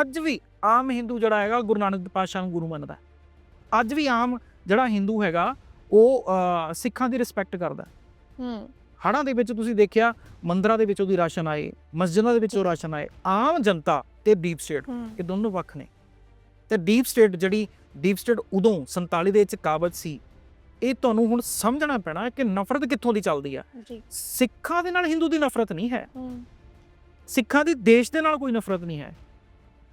ਅੱਜ ਵੀ ਆਮ ਹਿੰਦੂ ਜਿਹੜਾ ਹੈਗਾ ਗੁਰੂ ਨਾਨਕ ਪਾਤਸ਼ਾਹ ਨੂੰ ਗੁਰੂ ਮੰਨਦਾ। ਅੱਜ ਵੀ ਆਮ ਜਿਹੜਾ ਹਿੰਦੂ ਹੈਗਾ ਉਹ ਸਿੱਖਾਂ ਦੀ ਰਿਸਪੈਕਟ ਕਰਦਾ ਹੈ। ਹੂੰ। ਹੜ੍ਹਾਂ ਦੇ ਵਿੱਚ ਤੁਸੀਂ ਦੇਖਿਆ ਮੰਦਰਾਂ ਦੇ ਵਿੱਚੋਂ ਦੀ ਰਾਸ਼ਨ ਆਏ ਮਸਜਿਦਾਂ ਦੇ ਵਿੱਚੋਂ ਰਾਸ਼ਨ ਆਏ। ਆਮ ਜਨਤਾ ਤੇ ਡੀਪ ਸਟੇਟ ਇਹ ਦੋਨੋਂ ਵੱਖ ਨੇ। ਤੇ ਡੀਪ ਸਟੇਟ ਜਿਹੜੀ ਡੀਪ ਸਟੇਟ ਉਦੋਂ 47 ਦੇ ਵਿੱਚ ਕਾਬਜ ਸੀ ਇਹ ਤੁਹਾਨੂੰ ਹੁਣ ਸਮਝਣਾ ਪੈਣਾ ਕਿ ਨਫ਼ਰਤ ਕਿੱਥੋਂ ਦੀ ਚੱਲਦੀ ਆ? ਜੀ। ਸਿੱਖਾਂ ਦੇ ਨਾਲ ਹਿੰਦੂ ਦੀ ਨਫ਼ਰਤ ਨਹੀਂ ਹੈ। ਹੂੰ। ਸਿੱਖਾਂ ਦੀ ਦੇਸ਼ ਦੇ ਨਾਲ ਕੋਈ ਨਫ਼ਰਤ ਨਹੀਂ ਹੈ।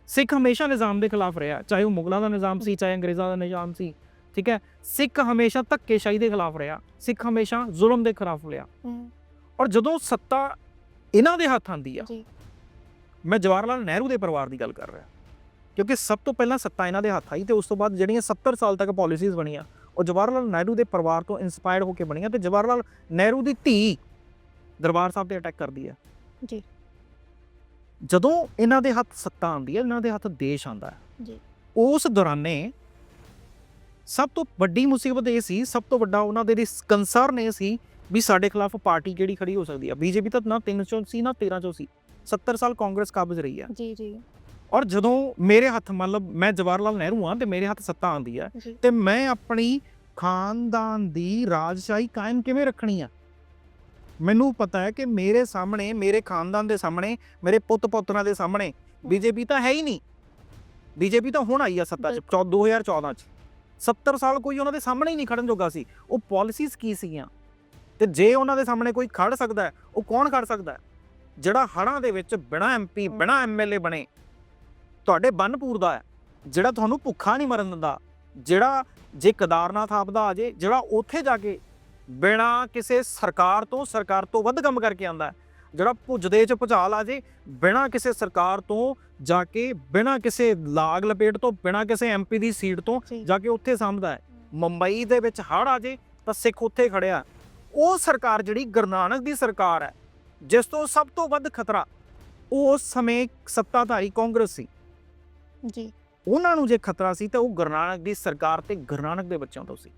ਸਿੱਖ ਹਮੇਸ਼ਾ ਨਿਜ਼ਾਮ ਦੇ ਖਿਲਾਫ ਰਿਹਾ ਚਾਹੇ ਉਹ ਮੁਗਲਾਂ ਦਾ ਨਿਜ਼ਾਮ ਸੀ ਚਾਹੇ ਅੰਗਰੇਜ਼ਾਂ ਦਾ ਨਿਜ਼ਾਮ ਸੀ ਠੀਕ ਹੈ? ਸਿੱਖ ਹਮੇਸ਼ਾ ਧੱਕੇਸ਼ਾਹੀ ਦੇ ਖਿਲਾਫ ਰਿਹਾ ਸਿੱਖ ਹਮੇਸ਼ਾ ਜ਼ੁਲਮ ਦੇ ਖਿਲਾਫ ਰਿਹਾ। ਔਰ ਜਦੋਂ ਸੱਤਾ ਇਹਨਾਂ ਦੇ ਹੱਥ ਆਂਦੀ ਆ ਮੈਂ ਜਵਾਹਰ ਲਾਲ ਨਹਿਰੂ ਦੇ ਪਰਿਵਾਰ ਦੀ ਗੱਲ ਕਰ ਰਿਹਾ ਕਿਉਂਕਿ ਸਭ ਤੋਂ ਪਹਿਲਾਂ ਸੱਤਾ ਇਹਨਾਂ ਦੇ ਹੱਥ ਆਈ ਤੇ ਉਸ ਤੋਂ ਬਾਅਦ ਜਿਹੜੀਆਂ 70 ਸਾਲ ਤੱਕ ਪਾਲਿਸੀਜ਼ ਬਣੀਆਂ ਉਹ ਜਵਾਹਰ ਲਾਲ ਨਹਿਰੂ ਦੇ ਪਰਿਵਾਰ ਤੋਂ ਇਨਸਪਾਇਰਡ ਹੋ ਕੇ ਬਣੀਆਂ ਤੇ ਜਵਾਹਰ ਲਾਲ ਨਹਿਰੂ ਦੀ ਧੀ ਦਰਬਾਰ ਸਾਹਿਬ ਤੇ ਅਟੈਕ ਕਰਦੀ ਹੈ ਜੀ। ਜਦੋਂ ਇਹਨਾਂ ਦੇ ਹੱਥ ਸੱਤਾ ਆਉਂਦੀ ਹੈ ਇਹਨਾਂ ਦੇ ਹੱਥ ਦੇਸ਼ ਆਉਂਦਾ ਹੈ ਜੀ। ਉਸ ਦੌਰਾਨੇ ਸਭ ਤੋਂ ਵੱਡੀ ਮੁਸੀਬਤ ਇਹ ਸੀ ਸਭ ਤੋਂ ਵੱਡਾ ਉਹਨਾਂ ਦੇ ਕੰਸਰਨ ਇਹ ਸੀ ਵੀ ਸਾਡੇ ਖਿਲਾਫ ਪਾਰਟੀ ਕਿਹੜੀ ਖੜੀ ਹੋ ਸਕਦੀ ਹੈ। ਬੀਜੇਪੀ ਤਾਂ ਨਾ 3 ਚੋਂ ਸੀ ਨਾ 13 ਚੋਂ ਸੀ 70 ਸਾਲ ਕਾਂਗਰਸ ਕਾਬਜ਼ ਰਹੀ ਹੈ। ਜੀ ਜੀ। ਔਰ ਜਦੋਂ ਮੇਰੇ ਹੱਥ ਮਤਲਬ ਮੈਂ ਜਵਾਹਰ ਲਾਲ ਨਹਿਰੂ ਹਾਂ ਤੇ ਮੇਰੇ ਹੱਥ ਸੱਤਾ ਆਉਂਦੀ ਹੈ ਤੇ ਮੈਂ ਆਪਣੀ ਖਾਨਦਾਨ ਦੀ ਰਾਜਸ਼ਾਹੀ ਕਾਇਮ ਕਿਵੇਂ ਰੱਖਣੀ ਆ ਮੈਨੂੰ ਪਤਾ ਹੈ ਕਿ ਮੇਰੇ ਸਾਹਮਣੇ, ਮੇਰੇ ਖਾਨਦਾਨ ਦੇ ਸਾਹਮਣੇ, ਮੇਰੇ ਪੁੱਤ ਪੁੱਤਰਾਂ ਦੇ ਸਾਹਮਣੇ ਬੀਜੇਪੀ ਤਾਂ ਹੈ ਹੀ ਨਹੀਂ। ਬੀਜੇਪੀ ਤਾਂ ਹੁਣ ਆਈ ਆ ਸੱਤਾ 'ਚ, ਚੌ- 2014 'ਚ। 70 ਸਾਲ ਕੋਈ ਉਹਨਾਂ ਦੇ ਸਾਹਮਣੇ ਹੀ ਨਹੀਂ ਖੜਨ ਜੋਗਾ ਸੀ। ਉਹ ਪਾਲਿਸੀਜ਼ ਕੀ ਸੀਗੀਆਂ? ਤੇ ਜੇ ਉਹਨਾਂ ਦੇ ਸਾਹਮਣੇ ਕੋਈ ਖੜ ਸਕਦਾ ਹੈ, ਉਹ ਕੌਣ ਖੜ ਸਕਦਾ ਹੈ? ਜਿਹੜਾ ਹੜਾਂ ਦੇ ਵਿੱਚ ਬਿਨਾ ਐਮਪੀ ਬਿਨਾ ਐਮਐਲਏ ਬਣੇ, ਤੁਹਾਡੇ ਬੰਨ ਦਾ ਹੈ। ਜਿਹੜਾ ਤੁਹਾਨੂੰ ਭੁੱਖਾ ਨਹੀਂ ਮਰਨ ਦਿੰਦਾ, ਜਿਹੜਾ ਜੇ ਕਦਾਰਨਾਥ ਆਪਦਾ ਆ ਜੇ, ਜਿਹੜਾ ਉੱਥੇ ਜਾ ਕੇ ਬਿਨਾ ਕਿਸੇ ਸਰਕਾਰ ਤੋਂ ਸਰਕਾਰ ਤੋਂ ਵੱਧ ਕੰਮ ਕਰਕੇ ਆਂਦਾ ਜਿਹੜਾ ਭੁੱਜਦੇ ਚ ਭੁਚਾਲ ਆ ਜੇ ਬਿਨਾ ਕਿਸੇ ਸਰਕਾਰ ਤੋਂ ਜਾ ਕੇ ਬਿਨਾ ਕਿਸੇ ਲਾਗ ਲਪੇਟ ਤੋਂ ਬਿਨਾ ਕਿਸੇ ਐਮਪੀ ਦੀ ਸੀਟ ਤੋਂ ਜੀ। ਕੇ ਉੱਥੇ ਸਾਂਭਦਾ ਹੈ। ਮੁੰਬਈ ਦੇ ਵਿੱਚ ਹੜ ਆ ਜੇ ਤਾਂ ਸਿੱਖ ਉੱਥੇ ਖੜਿਆ ਉਹ ਸਰਕਾਰ ਜਿਹੜੀ ਗੁਰੂ ਨਾਨਕ ਦੀ ਸਰਕਾਰ ਹੈ ਜਿਸ ਤੋਂ ਸਭ ਤੋਂ ਵੱਧ ਖਤਰਾ ਉਸ ਸਮੇਂ ਸੱਤਾਧਾਰੀ ਕਾਂਗਰਸ ਸੀ। ਜੀ। ਉਹਨਾਂ ਨੂੰ ਜੇ ਖਤਰਾ ਸੀ ਤਾਂ ਉਹ ਗੁਰੂ ਨਾਨਕ ਦੀ ਸਰਕਾਰ ਤੇ ਗੁਰੂ ਨਾਨਕ ਦੇ ਬੱਚਿਆਂ ਤੋਂ ਸੀ।